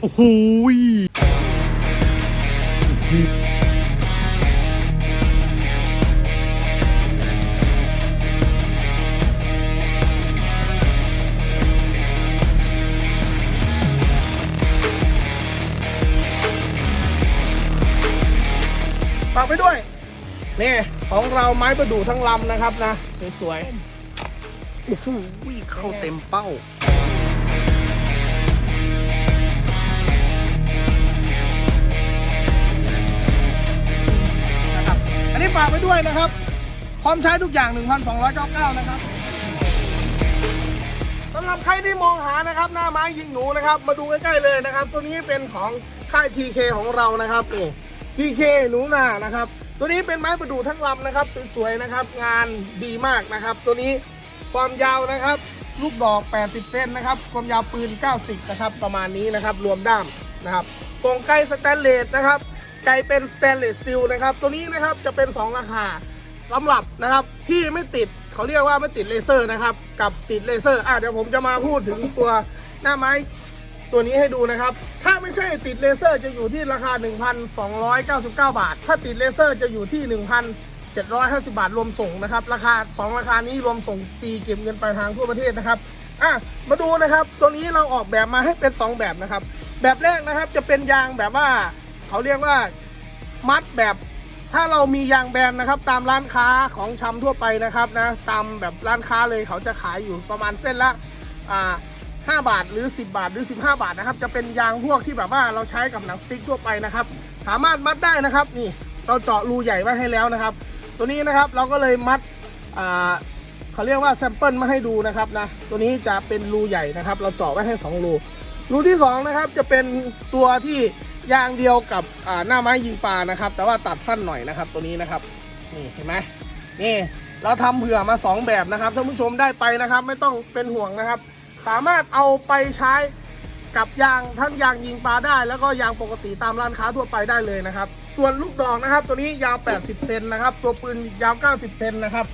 โอ้โหฝากไปด้วย นี่ ของเราไม้ประดู่ทั้งลำนะครับนะ สวยๆ โอ้โหเข้าเต็มเป้า ฝากไปด้วยนะครับ พร้อมใช้ทุกอย่าง 1,299 นะครับสำหรับใครที่มองหานะครับหน้าไม้ยิงหนูนะครับ มาดูใกล้ๆเลยนะครับ ตัวนี้เป็นของค่าย TK ของเรานะครับนี่ TK หนูนานะครับ ตัวนี้เป็นไม้ประดู่ทั้งลำนะครับสวยๆนะครับ งานดีมากนะครับ ตัวนี้ความยาวนะครับ ลูกดอก 80 เซนนะครับ ความยาวปืน 90 นะครับ ประมาณนี้นะครับ รวมด้ามนะครับกรงไกลสแตนเลสนะครับ ไกเป็นสแตนเลสสตีลนะครับ ตัวนี้นะครับจะเป็น 2 ราคาสำหรับนะครับที่ไม่ติดเขาเรียกว่าไม่ติดเลเซอร์นะครับ กับติดเลเซอร์อะเดี๋ยวผมจะมาพูดถึงตัวหน้าไม้ตัวนี้ให้ดูนะครับ ถ้าไม่ใช่ติดเลเซอร์จะอยู่ที่ราคา 1,299 บาท ถ้าติดเลเซอร์จะอยู่ที่ 1,750 บาทรวมส่งนะครับ ราคา 2 ราคานี้รวมส่งฟรีเก็บเงินปลายทางทั่วประเทศนะครับอะมาดูนะครับ ตัวนี้เราออกแบบมาให้เป็น 2 แบบนะครับ แบบแรกนะครับจะเป็นยางแบบว่า เขาเรียกว่ามัดแบบถ้าเรามียางแบนนะครับ ตามร้านค้าของชำทั่วไปนะครับนะตามแบบร้านค้าเลยเขาจะขายอยู่ประมาณเส้นละอ่า5บาทหรือ 10 บาทหรือ 15 บาทนะครับ จะเป็นยางพวกที่แบบว่าเราใช้กับหนังสติ๊กทั่วไปนะครับ สามารถมัดได้นะครับนี่เราเจาะรูใหญ่ไว้ให้แล้วนะครับ ตัวนี้นะครับเราก็เลยมัดอ่าเขาเรียกว่าแซมเปิลมาให้ดูนะครับนะตัวนี้จะเป็นรูใหญ่นะครับ เราเจาะไว้ให้2รูรูที่2นะครับจะเป็นตัวที่ ยางเดียวกับหน้าไม้ยิงปลานะครับ แต่ว่าตัดสั้นหน่อยนะครับ ตัวนี้นะครับนี่เห็นไหมนี่เราทำเผื่อมา 2 แบบนะครับท่านผู้ชมได้ไปนะครับ ไม่ต้องเป็นห่วงนะครับ สามารถเอาไปใช้กับยางทั้งยางยิงปลาได้ แล้วก็ยางปกติตามร้านค้าทั่วไปได้เลยนะครับ ส่วนลูกดอกนะครับ ตัวนี้ยาว 80 เซนนะครับ ตัวปืนยาว 90 เซนนะครับ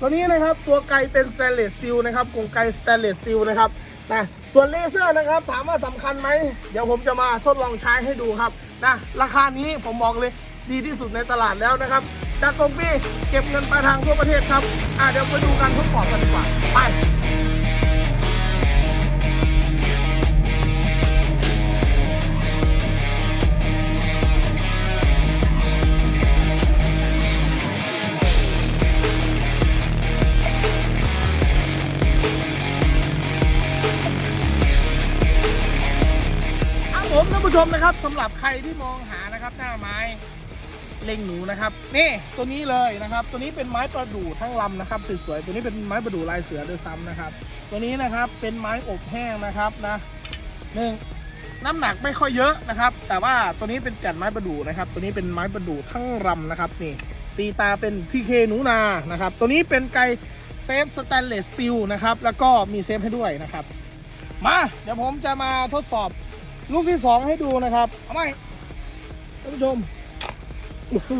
ตัวนี้นะครับตัวไกเป็นสแตนเลสสตีลนะครับกรงไกสแตนเลสสตีลนะครับ นะส่วนเลเซอร์นะครับถามว่าสำคัญไหมเดี๋ยวผมจะมาทดลองใช้ให้ดูครับนะราคานี้ผมบอกเลยดีที่สุดในตลาดแล้วนะครับ จากกรมพี่เก็บเงินปลายทางทั่วประเทศครับอะเดี๋ยวไปดูการทดสอบกันดีกว่าไป ผู้ชมนะครับสำหรับใครที่มองหานะครับ หน้าไม้เล็งหนูนะครับนี่ตัวนี้เลยนะครับ ตัวนี้เป็นไม้ประดู่ทั้งลำนะครับสวยๆตัวนี้เป็นไม้ประดู่ลายเสือด้วยซ้ำนะครับ ตัวนี้นะครับเป็นไม้อบแห้งนะครับนะหนึ่งน้ำหนักไม่ค่อยเยอะนะครับ แต่ว่าตัวนี้เป็นแก่นไม้ประดู่นะครับ ตัวนี้เป็นไม้ประดู่ทั้งลำนะครับนี่ตีตาเป็นทีเคหนูนานะครับ ตัวนี้เป็นไกเซฟสแตนเลสสตีลนะครับ แล้วก็มีเซฟให้ด้วยนะครับ มา เดี๋ยวผมจะมาทดสอบ ลูกที่สองให้ดูนะครับเอาไหมท่านผู้ชมโอ้โห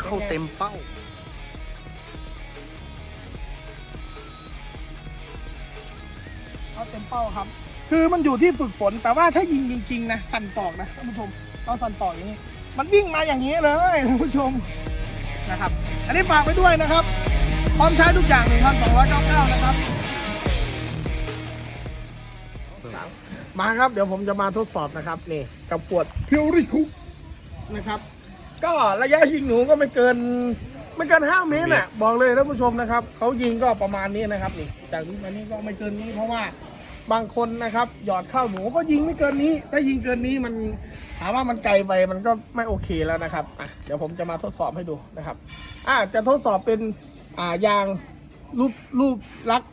เข้าเต็มเป้าเอาเต็มเป้าครับ คือมันอยู่ที่ฝึกฝน แต่ว่าถ้ายิงจริงๆนะ สั่นตอกนะท่านผู้ชมเราสั่นตอกอย่างนี้ มันวิ่งมาอย่างนี้เลยท่านผู้ชมนะครับ อันนี้ฝากไปด้วยนะครับ พร้อมใช้ทุกอย่าง1,299นะครับ มาครับ เดี๋ยวผมจะมาทดสอบนะครับนี่กับขวดเพียวริคุนะครับ ก็ระยะยิงหนูก็ไม่เกิน ไม่เกินห้าเมตรน่ะบอกเลยท่านผู้ชมนะครับเขายิงก็ประมาณนี้นะครับนี่จากนี้มานี้ก็ไม่เกินนี้เพราะว่าบางคนนะครับ หยอดเข้าหนูก็ยิงไม่เกินนี้ ถ้ายิงเกินนี้มันถามว่ามันไกลไปมันก็ไม่โอเคแล้วนะครับอะเดี๋ยวผมจะมาทดสอบให้ดูนะครับอะจะทดสอบเป็นอ่ายางรูปรูปลักษณ์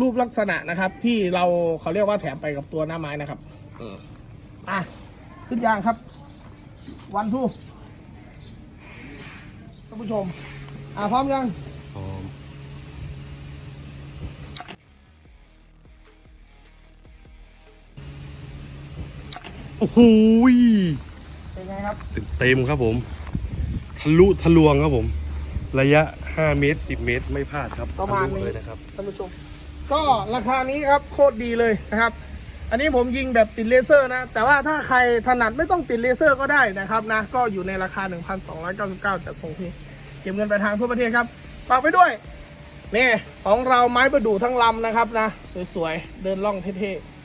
รูปลักษณะนะครับ ที่เราเขาเรียกว่าแถมไปกับตัวหน้าไม้นะครับอืมอะขึ้นยางครับ วันทูท่านผู้ชม อ่าพร้อมยังพร้อมโอ้โหยเป็นไงครับเต็มๆครับผม ทะลุทะลวงครับผม ระยะ 5 เมตร 10 เมตรไม่พลาดครับประมาณทลุนี้เลยนะครับท่านผู้ชม ก็ราคานี้ครับโคตรดีเลยนะครับ อันนี้ผมยิงแบบติดเลเซอร์นะ แต่ว่าถ้าใครถนัดไม่ต้องติดเลเซอร์ก็ได้นะครับนะ ก็อยู่ในราคา 1,299แต่ส่งที่เก็บเงินไปทางทั่วประเทศครับฝากไปด้วยนี่ของเราไม้ประดู่ทั้งลำนะครับนะ สวยๆ เดินล่องเท่ๆ